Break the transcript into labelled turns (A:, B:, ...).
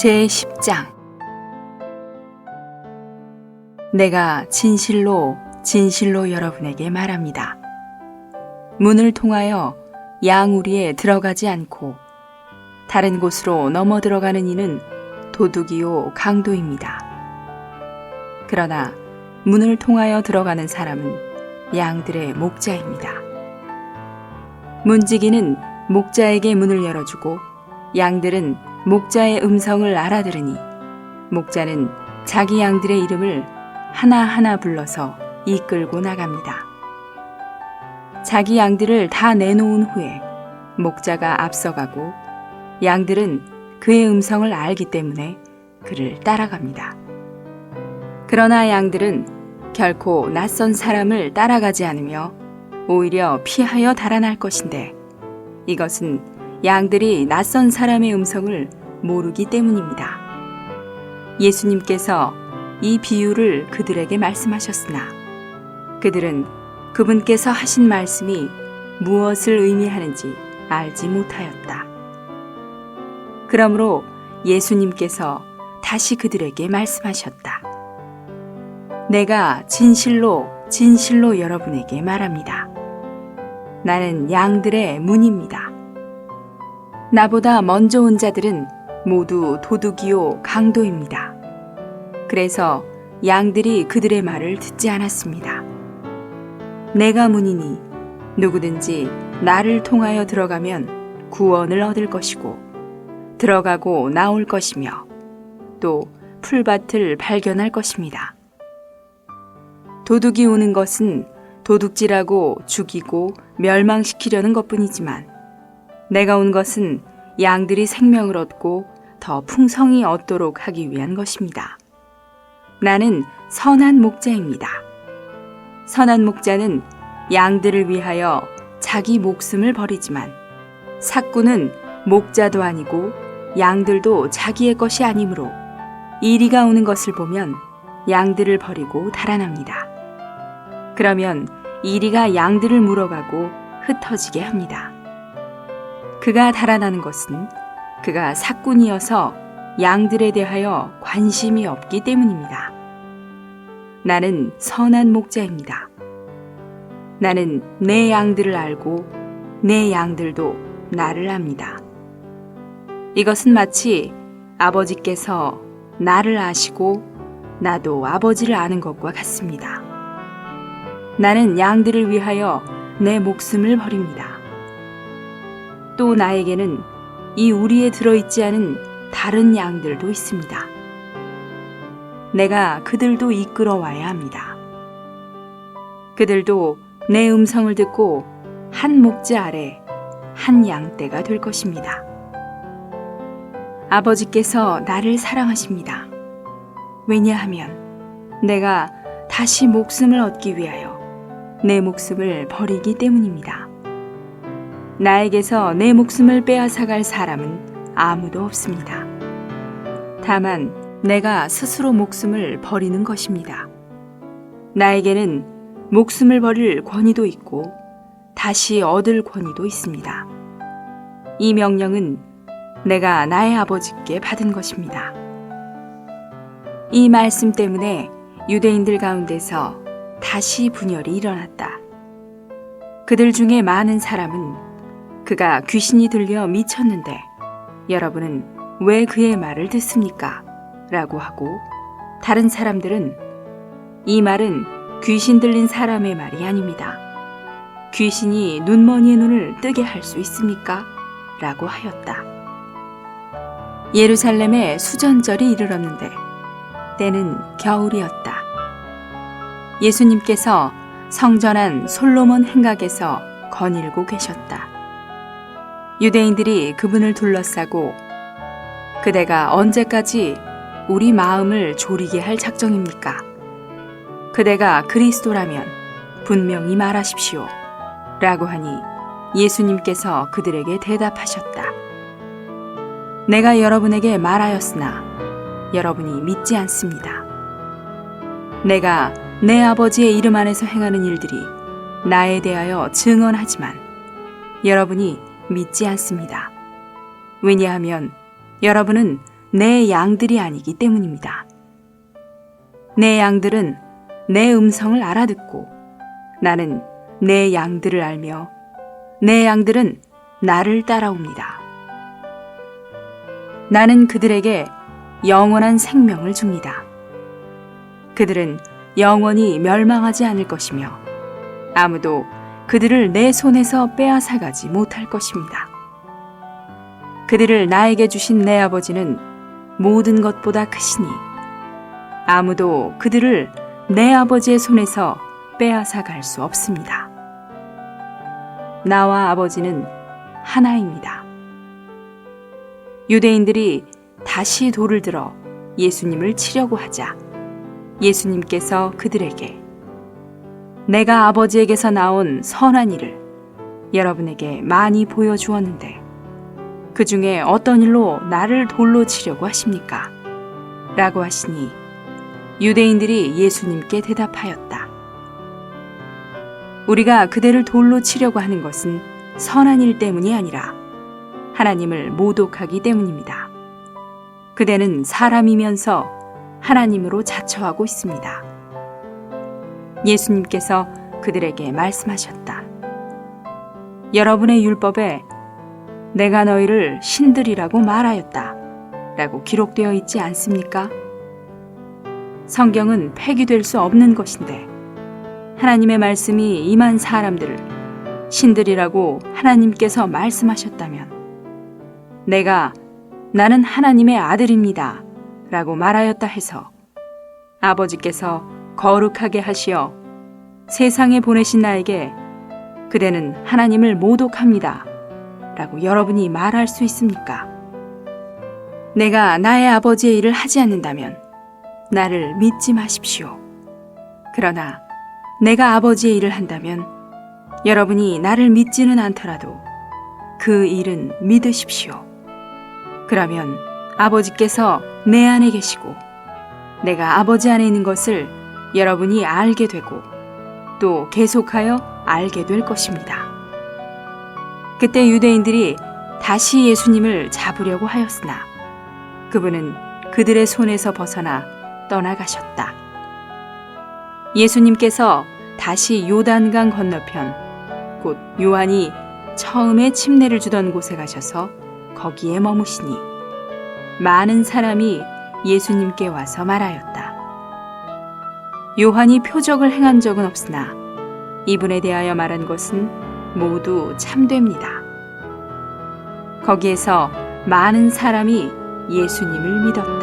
A: 제10장 내가 진실로 진실로 여러분에게 말합니다. 문을 통하여 양우리에 들어가지 않고 다른 곳으로 넘어 들어가는 이는 도둑이요 강도입니다. 그러나 문을 통하여 들어가는 사람은 양들의 목자입니다. 문지기는 목자에게 문을 열어주고 양들은 목자의 음성을 알아들으니 목자는 자기 양들의 이름을 하나하나 불러서 이끌고 나갑니다. 자기 양들을 다 내놓은 후에 목자가 앞서가고 양들은 그의 음성을 알기 때문에 그를 따라갑니다. 그러나 양들은 결코 낯선 사람을 따라가지 않으며 오히려 피하여 달아날 것인데 이것은 양들이 낯선 사람의 음성을 모르기 때문입니다. 예수님께서 이 비유를 그들에게 말씀하셨으나 그들은 그분께서 하신 말씀이 무엇을 의미하는지 알지 못하였다. 그러므로 예수님께서 다시 그들에게 말씀하셨다. 내가 진실로 진실로 여러분에게 말합니다. 나는 양들의 문입니다. 나보다 먼저 온 자들은 모두 도둑이요 강도입니다. 그래서 양들이 그들의 말을 듣지 않았습니다. 내가 문이니 누구든지 나를 통하여 들어가면 구원을 얻을 것이고 들어가고 나올 것이며 또 풀밭을 발견할 것입니다. 도둑이 오는 것은 도둑질하고 죽이고 멸망시키려는 것뿐이지만 내가 온 것은 양들이 생명을 얻고 더 풍성히 얻도록 하기 위한 것입니다. 나는 선한 목자입니다. 선한 목자는 양들을 위하여 자기 목숨을 버리지만 사꾼은 목자도 아니고 양들도 자기의 것이 아니므로 이리가 오는 것을 보면 양들을 버리고 달아납니다. 그러면 이리가 양들을 물어가고 흩어지게 합니다. 그가 달아나는 것은 그가 사꾼이어서 양들에 대하여 관심이 없기 때문입니다. 나는 선한 목자입니다. 나는 내 양들을 알고 내 양들도 나를 압니다. 이것은 마치 아버지께서 나를 아시고 나도 아버지를 아는 것과 같습니다. 나는 양들을 위하여 내 목숨을 버립니다. 또 나에게는 이 우리에 들어있지 않은 다른 양들도 있습니다. 내가 그들도 이끌어 와야 합니다. 그들도 내 음성을 듣고 한 목자 아래 한 양떼가 될 것입니다. 아버지께서 나를 사랑하십니다. 왜냐하면 내가 다시 목숨을 얻기 위하여 내 목숨을 버리기 때문입니다. 나에게서 내 목숨을 빼앗아갈 사람은 아무도 없습니다. 다만 내가 스스로 목숨을 버리는 것입니다. 나에게는 목숨을 버릴 권위도 있고 다시 얻을 권위도 있습니다. 이 명령은 내가 나의 아버지께 받은 것입니다. 이 말씀 때문에 유대인들 가운데서 다시 분열이 일어났다. 그들 중에 많은 사람은 그가 귀신이 들려 미쳤는데 여러분은 왜 그의 말을 듣습니까? 라고 하고 다른 사람들은 이 말은 귀신 들린 사람의 말이 아닙니다. 귀신이 눈머니의 눈을 뜨게 할 수 있습니까? 라고 하였다. 예루살렘에 수전절이 이르렀는데 때는 겨울이었다. 예수님께서 성전한 솔로몬 행각에서 거닐고 계셨다. 유대인들이 그분을 둘러싸고 그대가 언제까지 우리 마음을 졸이게 할 작정입니까? 그대가 그리스도라면 분명히 말하십시오. 라고 하니 예수님께서 그들에게 대답하셨다. 내가 여러분에게 말하였으나 여러분이 믿지 않습니다. 내가 내 아버지의 이름 안에서 행하는 일들이 나에 대하여 증언하지만 여러분이 믿지 않습니다. 왜냐하면 여러분은 내 양들이 아니기 때문입니다. 내 양들은 내 음성을 알아듣고 나는 내 양들을 알며 내 양들은 나를 따라옵니다. 나는 그들에게 영원한 생명을 줍니다. 그들은 영원히 멸망하지 않을 것이며 아무도 그들을 내 손에서 빼앗아가지 못할 것입니다. 그들을 나에게 주신 내 아버지는 모든 것보다 크시니 아무도 그들을 내 아버지의 손에서 빼앗아 갈 수 없습니다. 나와 아버지는 하나입니다. 유대인들이 다시 돌을 들어 예수님을 치려고 하자 예수님께서 그들에게 내가 아버지에게서 나온 선한 일을 여러분에게 많이 보여주었는데 그 중에 어떤 일로 나를 돌로 치려고 하십니까? 라고 하시니 유대인들이 예수님께 대답하였다. 우리가 그대를 돌로 치려고 하는 것은 선한 일 때문이 아니라 하나님을 모독하기 때문입니다. 그대는 사람이면서 하나님으로 자처하고 있습니다. 예수님께서 그들에게 말씀하셨다. 여러분의 율법에 내가 너희를 신들이라고 말하였다. 라고 기록되어 있지 않습니까? 성경은 폐기될 수 없는 것인데 하나님의 말씀이 임한 사람들을 신들이라고 하나님께서 말씀하셨다면 내가 나는 하나님의 아들입니다. 라고 말하였다 해서 아버지께서 거룩하게 하시어 세상에 보내신 나에게 그대는 하나님을 모독합니다. 라고 여러분이 말할 수 있습니까? 내가 나의 아버지의 일을 하지 않는다면 나를 믿지 마십시오. 그러나 내가 아버지의 일을 한다면 여러분이 나를 믿지는 않더라도 그 일은 믿으십시오. 그러면 아버지께서 내 안에 계시고 내가 아버지 안에 있는 것을 여러분이 알게 되고 또 계속하여 알게 될 것입니다. 그때 유대인들이 다시 예수님을 잡으려고 하였으나 그분은 그들의 손에서 벗어나 떠나가셨다. 예수님께서 다시 요단강 건너편 곧 요한이 처음에 침례를 주던 곳에 가셔서 거기에 머무시니 많은 사람이 예수님께 와서 말하였다. 요한이 표적을 행한 적은 없으나 이분에 대하여 말한 것은 모두 참됩니다. 거기에서 많은 사람이 예수님을 믿었다.